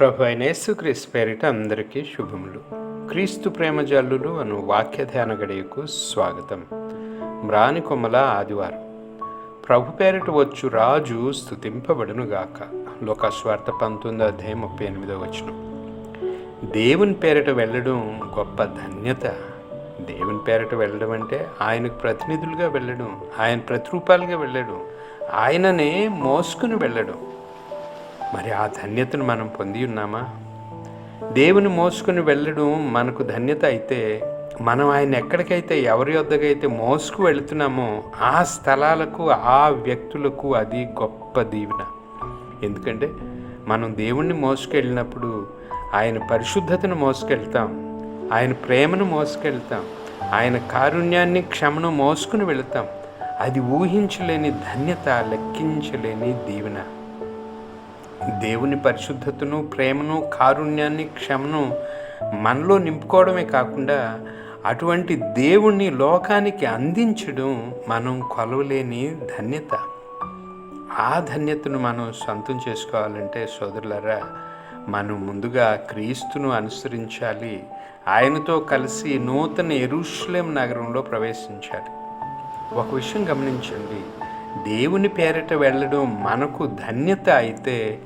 ప్రభు అయిన యేసుక్రీస్తు పేరిట అందరికీ శుభములు. క్రీస్తు ప్రేమజల్లులు అను వాక్య ధ్యాన గడియకు స్వాగతం. మ్రాని కొమ్మల ఆదివారం. ప్రభు పేరిట వచ్చు రాజు స్థుతింపబడునుగాక లోకస్వార్థ పంతొమ్మిది అధ్యాయం ముప్పై ఎనిమిదో వచనం. దేవుని పేరిట వెళ్ళడం గొప్ప ధన్యత. దేవుని పేరిట వెళ్ళడం అంటే ఆయనకు ప్రతినిధులుగా వెళ్ళడం ఆయన ప్రతిరూపాలుగా వెళ్ళడం ఆయననే మోసుకుని వెళ్ళడం. మరి ఆ ధన్యతను మనం పొంది ఉన్నామా? దేవుని మోసుకుని వెళ్ళడం మనకు ధన్యత అయితే మనం ఆయన ఎక్కడికైతే ఎవరి వద్దకైతే మోసుకు వెళుతున్నామో ఆ స్థలాలకు ఆ వ్యక్తులకు అది గొప్ప దీవెన. ఎందుకంటే మనం దేవుణ్ణి మోసుకెళ్ళినప్పుడు ఆయన పరిశుద్ధతను మోసుకెళ్తాం ఆయన ప్రేమను మోసుకెళ్తాం ఆయన కారుణ్యాన్ని క్షమను మోసుకుని వెళతాం. అది ఊహించలేని ధన్యత లెక్కించలేని దీవెన. దేవుని పరిశుద్ధతను ప్రేమను కారుణ్యాన్ని క్షమను మనలో నింపుకోవడమే కాకుండా అటువంటి దేవుణ్ణి లోకానికి అందించడం మనం కొలవలేని ధన్యత. ఆ ధన్యతను మనం సొంతం చేసుకోవాలంటే సోదరులరా మనం ముందుగా క్రీస్తును అనుసరించాలి. ఆయనతో కలిసి నూతన ఎరుషులేం నగరంలో ప్రవేశించాలి. ఒక విషయం గమనించండి. దేవుని పేరిట వెళ్ళడం మనకు ధన్యత అయితే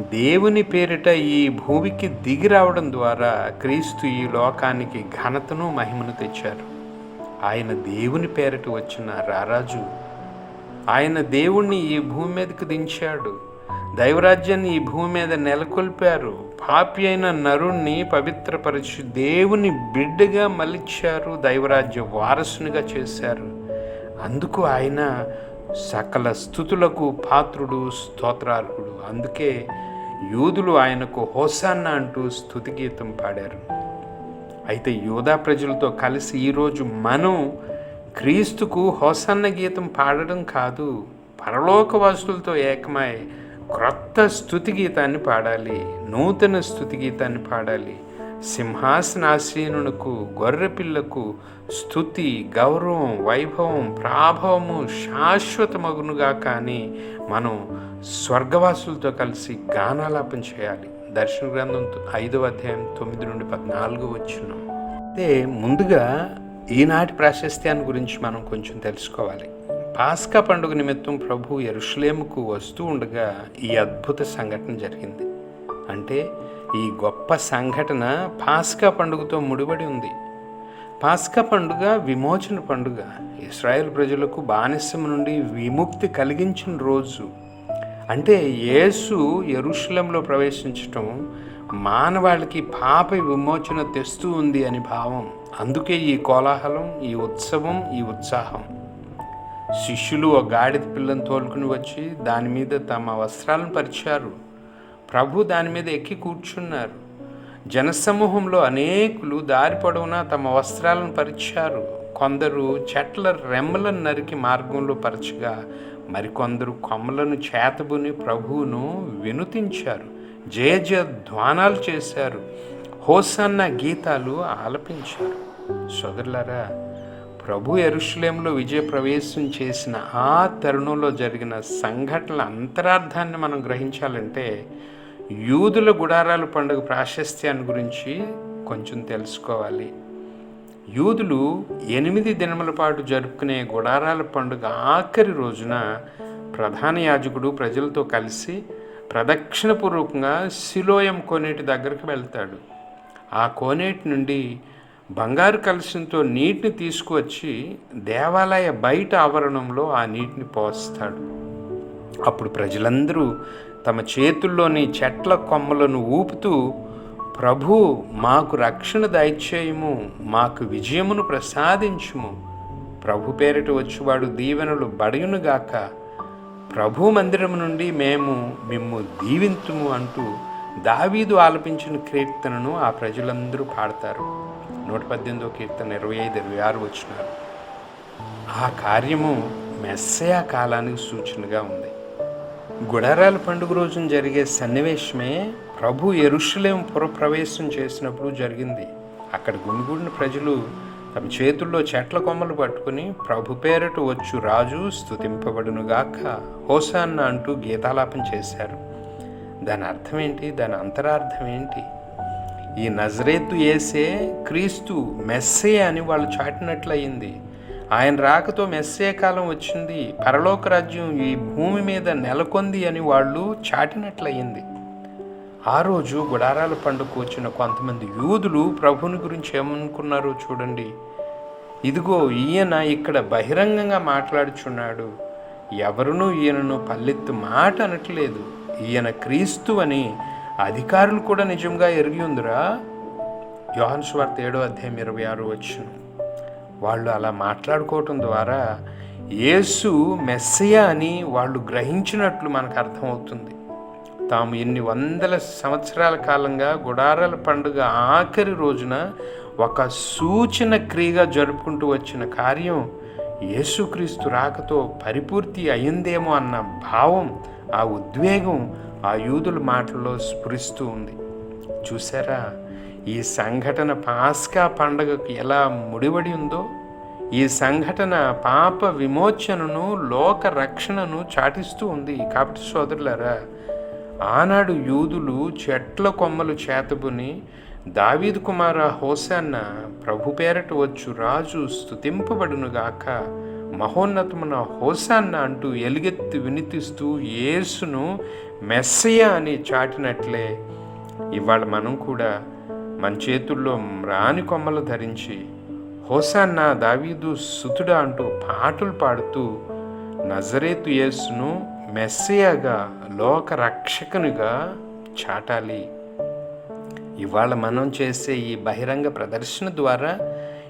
దేవుని పేరిట ఈ భూమికి దిగి రావడం ద్వారా క్రీస్తు ఈ లోకానికి ఘనతను మహిమను తెచ్చారు. ఆయన దేవుని పేరిట వచ్చిన రారాజు. ఆయన దేవుణ్ణి ఈ భూమి మీదకి దించాడు. దైవరాజ్యాన్ని ఈ భూమి మీద నెలకొల్పారు. పాపి అయిన నరుణ్ణి పవిత్రపరచి దేవుని బిడ్డగా మలిచారు దైవరాజ్య వారసునిగా చేశారు. అందుకు ఆయన సకల స్థుతులకు పాత్రుడు స్తోత్రార్హుడు. అందుకే యూదులు ఆయనకు హోసాన్న అంటూ స్థుతి గీతం పాడారు. అయితే యూదా ప్రజలతో కలిసి ఈరోజు మనం క్రీస్తుకు హోసన్న గీతం పాడడం కాదు పరలోకవాసులతో ఏకమై క్రొత్త స్థుతి గీతాన్ని పాడాలి నూతన స్థుతి గీతాన్ని పాడాలి. సింహాసనాసీనునకు గొర్రెపిల్లకు స్థుతి గౌరవం వైభవం ప్రాభవము శాశ్వతమగునుగా కానీ మనం స్వర్గవాసులతో కలిసి గానాలాపం చేయాలి. దర్శన గ్రంథం ఐదవ అధ్యాయం తొమ్మిది నుండి పద్నాలుగు వచ్చినాం. అయితే ముందుగా ఈనాటి ప్రాశస్త్యాన్ని గురించి మనం కొంచెం తెలుసుకోవాలి. పాస్కా పండుగ నిమిత్తం ప్రభు ఎరుషులేముకు వస్తూ ఉండగా ఈ అద్భుత సంఘటన జరిగింది. అంటే ఈ గొప్ప సంఘటన పాస్కా పండుగతో ముడిపడి ఉంది. పాస్కా పండుగ విమోచన పండుగ. ఇస్రాయేల్ ప్రజలకు బానిసం నుండి విముక్తి కలిగించిన రోజు. అంటే యేసు ఎరుషులంలో ప్రవేశించటం మానవాళికి పాప విమోచన తెస్తూ ఉంది అని భావం. అందుకే ఈ కోలాహలం ఈ ఉత్సవం ఈ ఉత్సాహం. శిష్యులు ఒక గాడిద పిల్లను తోలుకుని వచ్చి దాని మీద తమ వస్త్రాలను పరిచారు. ప్రభు దాని మీద ఎక్కి కూర్చున్నారు. జనసమూహంలో అనేకులు దారి పొడవునా తమ వస్త్రాలను పరిచారు. కొందరు చెట్ల రెమ్మలను నరికి మార్గంలో పరచగా మరికొందరు కొమ్మలను చేతబుని ప్రభువును వినుతించారు. జయ జయ ధ్వానాలు చేశారు. హోసన్న గీతాలు ఆలపించారు. సోదరులారా ప్రభు ఎరుషులేంలో విజయ ప్రవేశం చేసిన ఆ తరుణంలో జరిగిన సంఘటనల అంతరార్థాన్ని మనం గ్రహించాలంటే యూదుల గుడారాల పండుగ ప్రాశస్త్యాన్ని గురించి కొంచెం తెలుసుకోవాలి. యూదులు ఎనిమిది దినముల పాటు జరుపుకునే గుడారాల పండుగ ఆఖరి రోజున ప్రధాన యాజకుడు ప్రజలతో కలిసి ప్రదక్షిణపూర్వకంగా శిలోయం కోనేటి దగ్గరికి వెళ్తాడు. ఆ కోనేటి నుండి బంగారు కలశంతో నీటిని తీసుకువచ్చి దేవాలయ బయట ఆవరణంలో ఆ నీటిని పోస్తాడు. అప్పుడు ప్రజలందరూ తమ చేతుల్లోని చెట్ల కొమ్మలను ఊపుతూ ప్రభు మాకు రక్షణ దయచేయము మాకు విజయమును ప్రసాదించుము. ప్రభు పేరిట వచ్చువాడు దీవెనలు బడయునుగాక ప్రభు మందిరం నుండి మేము మిమ్ము దీవింతుము అంటూ దావీదు ఆలపించిన కీర్తనను ఆ ప్రజలందరూ పాడతారు. నూట పద్దెనిమిదో కీర్తన ఇరవై ఐదు ఇరవై ఆరు వచ్చినారు. ఆ కార్యము మెస్సయా కాలానికి సూచనగా ఉంది. గుడారాల పండుగ రోజున జరిగే సన్నివేశమే ప్రభు ఎరుషులేం పురప్రవేశం చేసినప్పుడు జరిగింది. అక్కడ గుమిగూడిన ప్రజలు తమ చేతుల్లో చెట్ల కొమ్మలు పట్టుకుని ప్రభు పేరట వచ్చు రాజు స్థుతింపబడునుగాక హోసాన్న అంటూ గీతాలాపం చేశారు. దాని అర్థం ఏంటి? దాని అంతరార్థం ఏంటి? ఈ నజరేతు ఏసే క్రీస్తు మెస్సే అని వాళ్ళు చాటినట్లయింది. ఆయన రాకతో మెస్సే కాలం వచ్చింది. పరలోక రాజ్యం ఈ భూమి మీద నెలకొంది అని వాళ్ళు చాటినట్లయింది. ఆ రోజు గుడారాల పండుగ వచ్చిన కొంతమంది యూదులు ప్రభుని గురించి ఏమనుకున్నారో చూడండి. ఇదిగో ఈయన ఇక్కడ బహిరంగంగా మాట్లాడుచున్నాడు. ఎవరునూ ఈయనను పల్లెత్తు మాట అనట్లేదు. ఈయన క్రీస్తు అని అధికారులు కూడా నిజంగా ఎరిగి ఉందిరా? యోహన్ స్వార్త ఏడో అధ్యాయం ఇరవై ఆరు వచ్చిన వాళ్ళు అలా మాట్లాడుకోవటం ద్వారా యేసు మెస్సయ అని వాళ్ళు గ్రహించినట్లు మనకు అర్థమవుతుంది. తాము ఎన్ని వందల సంవత్సరాల కాలంగా గుడారాల పండుగ ఆఖరి రోజున ఒక సూచన క్రియగా జరుపుకుంటూ వచ్చిన కార్యం యేసుక్రీస్తు రాకతో పరిపూర్తి అయిందేమో అన్న భావం ఆ ఉద్వేగం ఆ యూదుల మాటల్లో స్ఫురిస్తూ ఉంది. చూసారా ఈ సంఘటన పాస్కా పండగకు ఎలా ముడిపడి ఉందో ఈ సంఘటన పాప విమోచనను లోక రక్షణను చాటిస్తూ ఉంది. కాబట్టి సోదరులారా ఆనాడు యూదులు చెట్ల కొమ్మలు చేతబుని దావీదు కుమార హోసాన్న ప్రభు పేరట వచ్చు రాజు స్థుతింపబడునుగాక మహోన్నతమున హోసాన్న అంటూ ఎలుగెత్తి వినితిస్తూ యేసును మెస్సయ అని చాటినట్లే. ఇవాళ మనం కూడా మన చేతుల్లో రాని కొమ్మలు ధరించి హోసాన్న దావీదు సుతుడా అంటూ పాటలు పాడుతూ నజరేతు యేసును మెస్సయగా లోక రక్షకునిగా చాటాలి. ఇవాళ మనం చేసే ఈ బహిరంగ ప్రదర్శన ద్వారా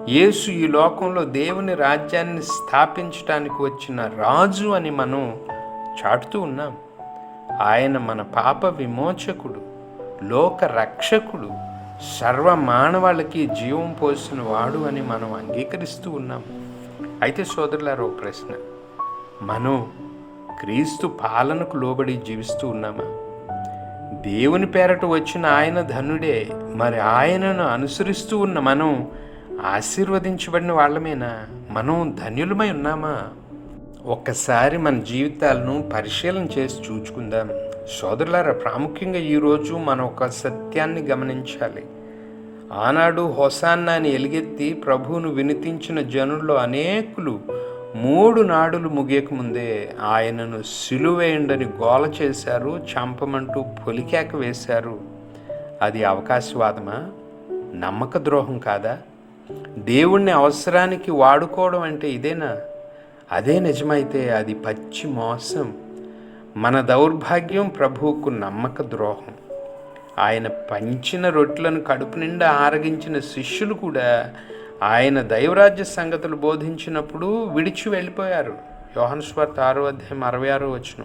యేసు ఈ లోకంలో దేవుని రాజ్యాన్ని స్థాపించడానికి వచ్చిన రాజు అని మనం చాటుతూ ఉన్నాం. ఆయన మన పాప విమోచకుడు లోక రక్షకుడు. సర్వ మానవాళికి జీవం పోసిన వాడు అని మనం అంగీకరిస్తూ ఉన్నాం. అయితే సోదరులారో ప్రశ్న. మనం క్రీస్తు పాలనకు లోబడి జీవిస్తూ ఉన్నామా? దేవుని పేరట వచ్చిన ఆయన ధనుడే మరి ఆయనను అనుసరిస్తూ ఉన్న మనం ఆశీర్వదించబడిన వాళ్ళమేనా? మనం ధన్యులమై ఉన్నామా? ఒక్కసారి మన జీవితాలను పరిశీలన చేసి చూచుకుందాం. సోదరులారా ప్రాముఖ్యంగా ఈరోజు మనం ఒక సత్యాన్ని గమనించాలి. ఆనాడు హొసాన్నా అని ఎలుగెత్తి ప్రభువును వినితించిన జనుల్లో అనేకులు మూడు నాడులు ముగియకముందే ఆయనను సిలువేయండని గోల చేశారు చంపమంటూ పొలికేక వేశారు. అది అవకాశవాదమా? నమ్మక ద్రోహం కాదా? దేవుణ్ణి అవసరానికి వాడుకోవడం అంటే ఇదేనా? అదే నిజమైతే అది పచ్చి మోసం. మన దౌర్భాగ్యం ప్రభువుకు నమ్మక ద్రోహం. ఆయన పంచిన రొట్టెలను కడుపు నిండా ఆరగించిన శిష్యులు కూడా ఆయన దైవరాజ్య సంగతులు బోధించినప్పుడు విడిచి వెళ్ళిపోయారు. యోహన్స్వార్త ఆరో అధ్యాయం అరవై ఆరో వచ్చిన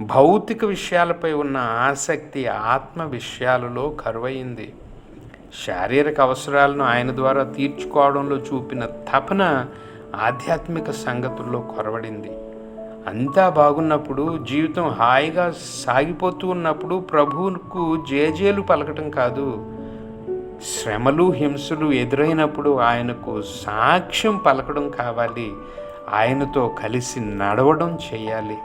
భౌతిక విషయాలపై ఉన్న ఆసక్తి ఆత్మ విషయాలలో కరువైంది. శారీరక అవసరాలను ఆయన ద్వారా తీర్చుకోవడంలో చూపిన తపన ఆధ్యాత్మిక సంగతుల్లో కొరవడింది. అంతా బాగున్నప్పుడు జీవితం హాయిగా సాగిపోతూ ఉన్నప్పుడు ప్రభువుకు జేజేలు పలకటం కాదు. శ్రమలు హింసలు ఎదురైనప్పుడు ఆయనకు సాక్ష్యం పలకడం కావాలి. ఆయనతో కలిసి నడవడం చేయాలి.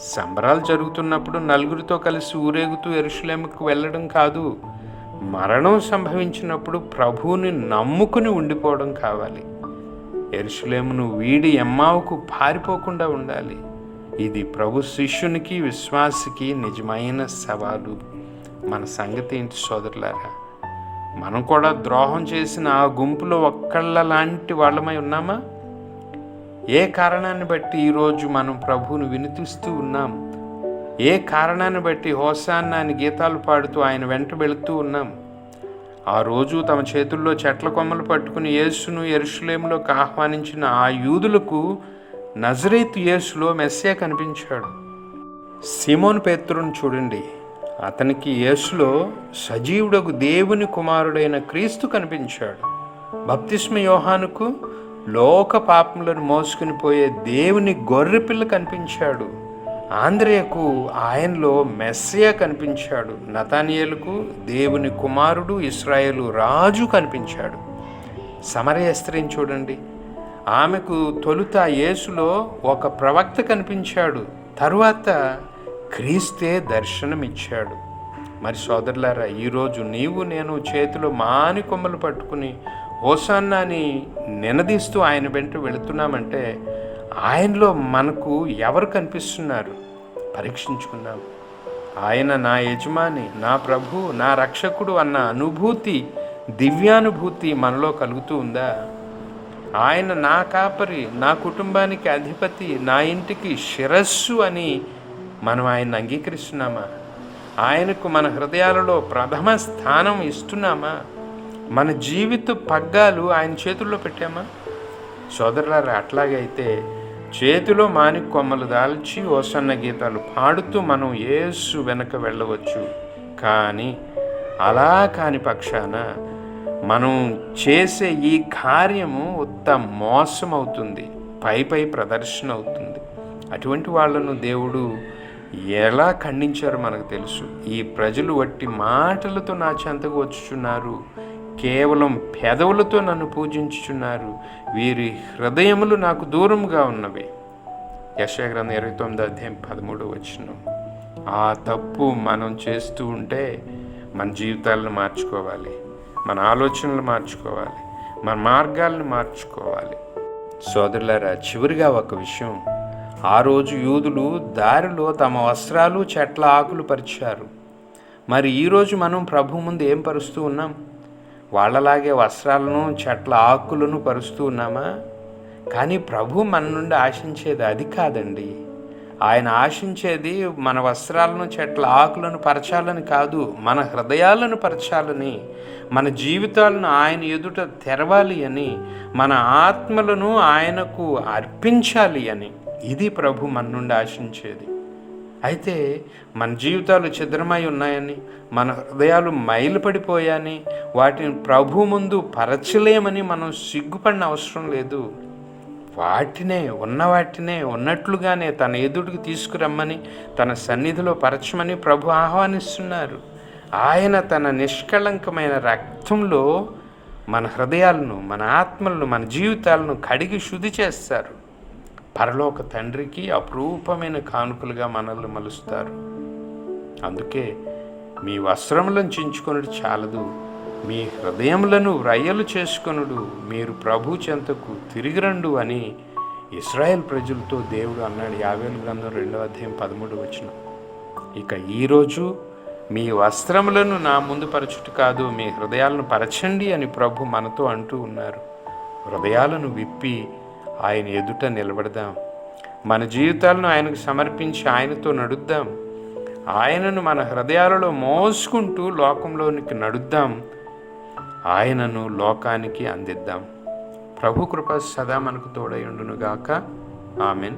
సంబరాలు జరుగుతున్నప్పుడు నలుగురితో కలిసి ఊరేగుతూ ఎరుషులేముకు వెళ్ళడం కాదు. మరణం సంభవించినప్పుడు ప్రభువుని నమ్ముకుని ఉండిపోవడం కావాలి. ఎరుషులేమును వీడి ఎమ్మావుకు పారిపోకుండా ఉండాలి. ఇది ప్రభు శిష్యునికి విశ్వాసికి నిజమైన సవాలు. మన సంగతి ఏంటి సోదరులారా? మనం కూడా ద్రోహం చేసిన ఆ గుంపులో ఒక్కళ్ళ లాంటి వాళ్ళమై ఉన్నామా? ఏ కారణాన్ని బట్టి ఈరోజు మనం ప్రభువును వినిపిస్తూ ఉన్నాం? ఏ కారణాన్ని బట్టి హోసాన్న అని గీతాలు పాడుతూ ఆయన వెంట వెళుతూ ఉన్నాం? ఆ రోజు తమ చేతుల్లో చెట్ల కొమ్మలు పట్టుకుని యేసును ఎరుషులేములోకి ఆహ్వానించిన ఆ యూదులకు నజరేతు యేసులో మెస్సే కనిపించాడు. సిమోన్ పేత్రుని చూడండి. అతనికి యేసులో సజీవుడకు దేవుని కుమారుడైన క్రీస్తు కనిపించాడు. బప్తిస్మ యోహానుకు లోక పాపములను మోసుకుని పోయే దేవుని గొర్రెపిల్ల కనిపించాడు. ఆంధ్రేయకు ఆయనలో మెస్సయ కనిపించాడు. నతానియలకు దేవుని కుమారుడు ఇస్రాయేలు రాజు కనిపించాడు. సమరయ స్త్రీని చూడండి. ఆమెకు తొలుత యేసులో ఒక ప్రవక్త కనిపించాడు. తరువాత క్రీస్తే దర్శనమిచ్చాడు. మరి సోదరులారా ఈరోజు నీవు నేను చేతిలో మాని కొమ్మలు పట్టుకుని ఓసాన్నాని నినదీస్తూ ఆయన వెంట వెళుతున్నామంటే ఆయనలో మనకు ఎవరు కనిపిస్తున్నారు? పరీక్షించుకుందాం. ఆయన నా యజమాని నా ప్రభు నా రక్షకుడు అన్న అనుభూతి దివ్యానుభూతి మనలో కలుగుతూ ఉందా? ఆయన నా కాపరి నా కుటుంబానికి అధిపతి నా ఇంటికి శిరస్సు అని మనం ఆయన అంగీకరిస్తున్నామా? ఆయనకు మన హృదయాలలో ప్రథమ స్థానం ఇస్తున్నామా? మన జీవిత పగ్గాలు ఆయన చేతుల్లో పెట్టామా? సోదరులారా అట్లాగైతే చేతిలో మాణిక్ కొమ్మలు దాల్చి ఓసన్న గీతాలు పాడుతూ మనం ఏసు వెనక వెళ్ళవచ్చు. కానీ అలా కాని పక్షాన మనం చేసే ఈ కార్యము ఉత్త మోసం అవుతుంది పై పై ప్రదర్శన అవుతుంది అటువంటి వాళ్ళను దేవుడు ఎలా ఖండించారో మనకు తెలుసు. ఈ ప్రజలు వట్టి మాటలతో నా చెంతకు వచ్చుచున్నారు. కేవలం పెదవులతో నన్ను పూజించుచున్నారు. వీరి హృదయములు నాకు దూరంగా ఉన్నవి. యశగ్రంథం ఇరవై తొమ్మిది అధ్యాయం పదమూడు వచ్చిన ఆ తప్పు మనం చేస్తూ ఉంటే మన జీవితాలను మార్చుకోవాలి. మన ఆలోచనలు మార్చుకోవాలి. మన మార్గాలను మార్చుకోవాలి. సోదరులారా చివరిగా ఒక విషయం. ఆ రోజు యూదులు దారిలో తమ వస్త్రాలు చెట్ల ఆకులు పరిచారు. మరి ఈరోజు మనం ప్రభు ముందు ఏం పరుస్తూ ఉన్నాం? వాళ్ళలాగే వస్త్రాలను చెట్ల ఆకులను పరుస్తూ ఉన్నామా? కానీ ప్రభు మన నుండి ఆశించేది అది కాదండి. ఆయన ఆశించేది మన వస్త్రాలను చెట్ల ఆకులను పరచాలని కాదు మన హృదయాలను పరచాలని మన జీవితాలను ఆయన ఎదుట తెరవాలి అని మన ఆత్మలను ఆయనకు అర్పించాలి అని. ఇది ప్రభు మన నుండి ఆశించేది. అయితే మన జీవితాలు ఛిద్రమై ఉన్నాయని మన హృదయాలు మైలుపడిపోయాయని వాటిని ప్రభు ముందు పరచలేమని మనం సిగ్గుపడిన అవసరం లేదు. వాటినే ఉన్న వాటినే ఉన్నట్లుగానే తన ఎదుటికి తీసుకురమ్మని తన సన్నిధిలో పరచమని ప్రభు ఆహ్వానిస్తున్నారు. ఆయన తన నిష్కళంకమైన రక్తంలో మన హృదయాలను మన ఆత్మలను మన జీవితాలను కడిగి శుద్ధి చేస్తారు. పరలోక తండ్రికి అపురూపమైన కానుకలుగా మనల్ని మలుస్తారు. అందుకే మీ వస్త్రములను చించుకొనుడు చాలదు. మీ హృదయములను వ్రయ్యలు చేసుకొనుడు మీరు ప్రభు చెంతకు తిరిగి రండు అని ఇస్రాయెల్ ప్రజలతో దేవుడు అన్నాడు. యావేలు గ్రంథం రెండవ అధ్యాయం పదమూడు వచ్చిన ఇక ఈరోజు మీ వస్త్రములను నా ముందు పరచుట కాదు మీ హృదయాలను పరచండి అని ప్రభు మనతో అంటూ ఉన్నారు. హృదయాలను విప్పి ఆయన ఎదుట నిలబడదాం. మన జీవితాలను ఆయనకు సమర్పించి ఆయనతో నడుద్దాం. ఆయనను మన హృదయాలలో మోసుకుంటూ లోకంలోనికి నడుద్దాం. ఆయనను లోకానికి అందిద్దాం. ప్రభు కృప సదా మనకు తోడై ఉండునుగాక. ఆమెన్.